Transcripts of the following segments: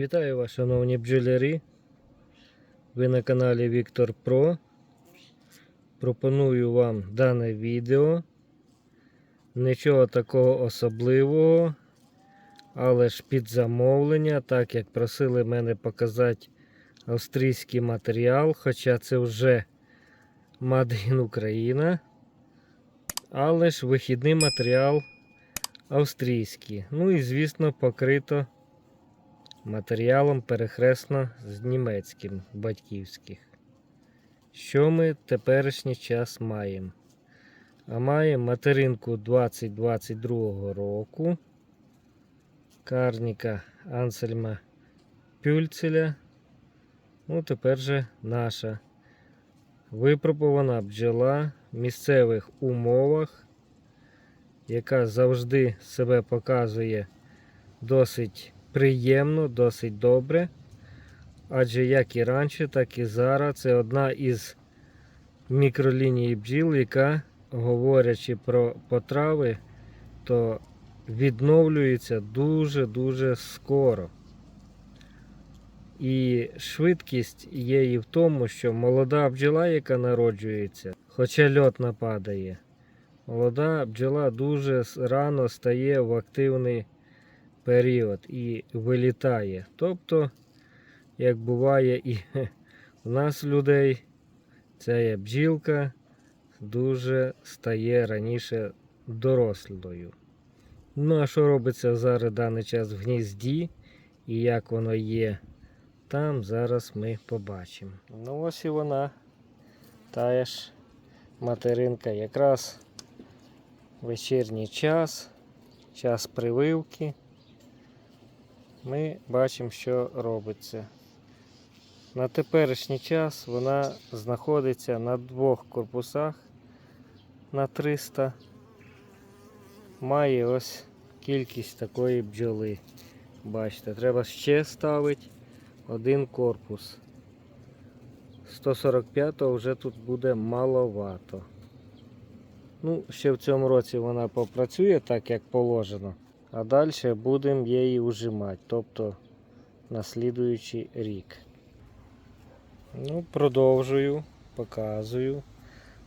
Вітаю вас, шановні бджолярі. Ви на каналі Віктор Про. Пропоную вам дане відео. Нічого такого особливого, але ж під замовлення, так як просили мене показати австрійський матеріал, хоча це вже Made Україна. Але ж вихідний матеріал австрійський. Ну і, звісно, покрито матеріалом перехресно з німецьким батьківських. Що ми теперішній час маємо? А маємо материнку 2022 року. Карніка Ансельма Пюльцеля. Ну, тепер же наша випробувана бджола в місцевих умовах, яка завжди себе показує досить приємно, досить добре. Адже як і раніше, так і зараз це одна із мікроліній бджіл, яка, говорячи про потрави, то відновлюється дуже-дуже скоро. І швидкість є і в тому, що молода бджола, яка народжується, хоча льот нападає, молода бджола дуже рано стає в активний період і вилітає. Тобто, як буває і у нас людей, ця бджілка дуже стає раніше дорослою. Ну, а що робиться зараз в даний час в гнізді і як воно є там, зараз ми побачимо. Ну ось і вона, та ж материнка, якраз вечірній час, час прививки ми бачимо, що робиться. На теперішній час вона знаходиться на двох корпусах на 300. Має ось кількість такої бджоли. Бачите, треба ще ставити один корпус. 145 вже тут буде маловато. Ну, ще в цьому році вона попрацює так, як положено. А далі будемо її ужимати, тобто на слідуючий рік. Ну, продовжую, показую.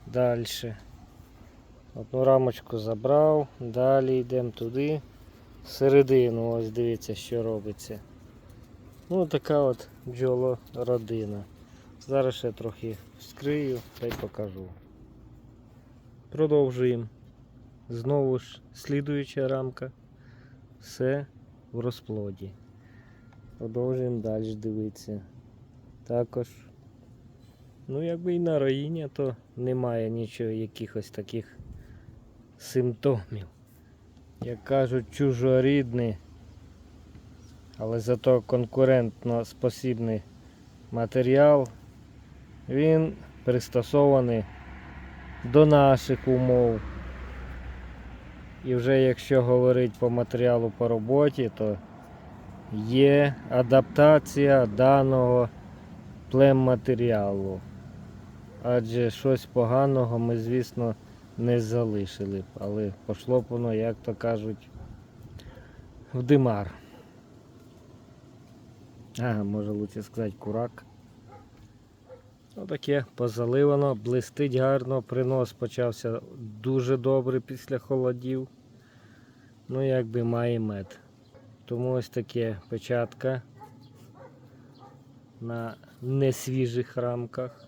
Далі. Одну рамочку забрав, далі йдемо туди, всередину, ось дивіться, що робиться. Ну, така от бджоло родина. Зараз ще трохи вскрию та й покажу. Продовжуємо. Знову ж слідуюча рамка все в розплоді. Продовжуємо далі дивитися. Також, ну якби і на роїння, то немає нічого, якихось таких симптомів. Як кажуть, чужорідний, але зато конкурентно спосібний матеріал, він пристосований до наших умов. І вже якщо говорити по матеріалу по роботі, то є адаптація даного племматеріалу. Адже щось поганого ми, звісно, не залишили б, але пішло б воно, як то кажуть, в димар. Ага, може лучше сказати курак. Отаке позаливано, блистить гарно, принос почався дуже добре після холодів. Ну, якби має мед. Тому ось таке печатка на несвіжих рамках.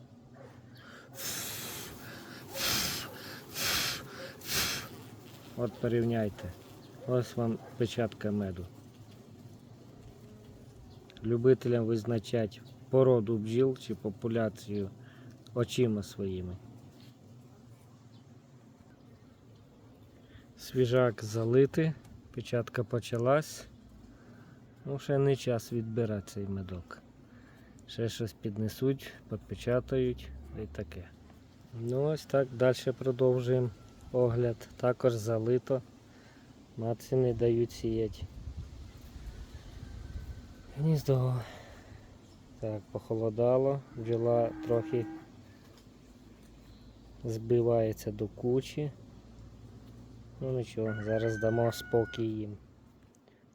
От порівняйте. Ось вам печатка меду. Любителям визначати породу бджіл чи популяцію очима своїми. Свіжак залитий, печатка почалась. Ну, ще не час відбирати цей медок. Ще щось піднесуть, підпечатають і таке. Ну ось так, далі продовжуємо огляд. Також залито. Матці не дають сіяти. Гніздо. Так, похолодало, бджола трохи збивається до кучі. Ну нічого, зараз дамо спокій їм.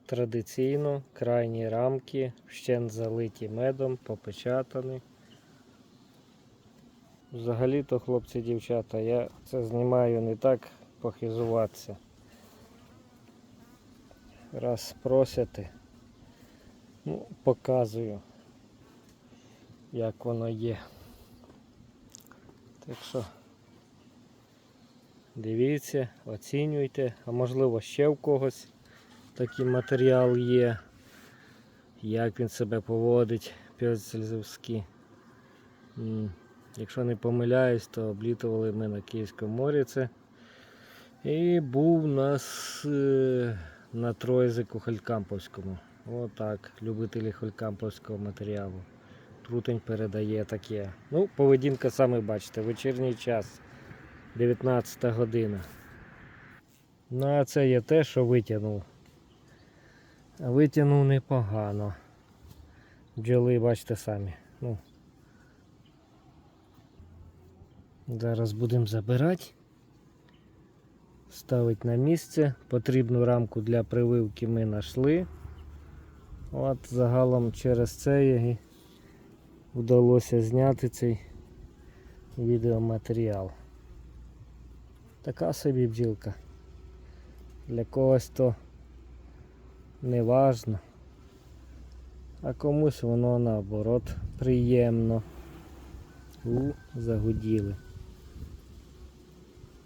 традиційно крайні рамки вщент залиті медом, попечатані. Взагалі-то, хлопці, дівчата, я це знімаю не так похизуватися. Раз просите, ну, показую, як воно є. Так що дивіться, оцінюйте, а можливо ще в когось такий матеріал є, як він себе поводить, пьоцельзовський. М, Якщо не помиляюсь, то облітували ми на Київському морі це. І був у нас е, на Тройзику Халькамповському. Отак, любителі Халькамповського матеріалу. Трутень передає таке. Ну, поведінка саме бачите, вечірній час, 19 година. Ну, а це є те, що витягнув. Витягнув непогано. Бджоли, бачите самі. Ну, Зараз будемо забирати. Ставити на місце. Потрібну рамку для прививки ми знайшли. От загалом через це і вдалося зняти цей відеоматеріал. Така собі бджілка. Для когось то не важно, а комусь воно наоборот приємно. У, загуділи.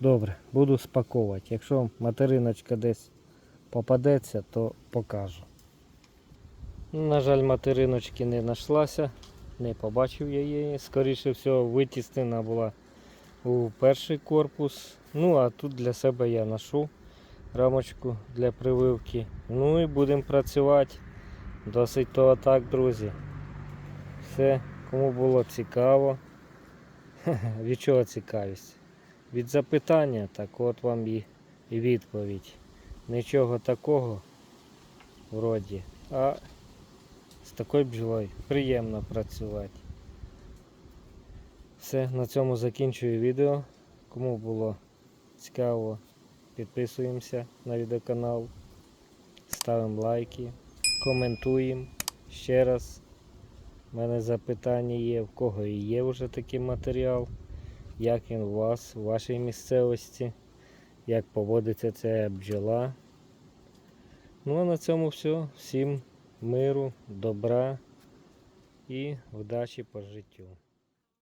Добре, буду спаковувати. Якщо материночка десь попадеться, то покажу. На жаль, материночки не знайшлася, не побачив я її. Скоріше всього, витіснена була у перший корпус. Ну, а тут для себе я ношу рамочку для прививки. Ну і будемо працювати. Досить то так, друзі. Все, кому було цікаво. Від чого цікавість? Від запитання, так от вам і, відповідь. Нічого такого вроді, а такою бджолою приємно працювати. Все, на цьому закінчую відео. Кому було цікаво, підписуємося на відеоканал, ставимо лайки, коментуємо ще раз. У мене запитання є, в кого і є вже такий матеріал, як він у вас, у вашій місцевості, як поводиться ця бджола. Ну а на цьому все. Всім миру, добра і вдачі по життю.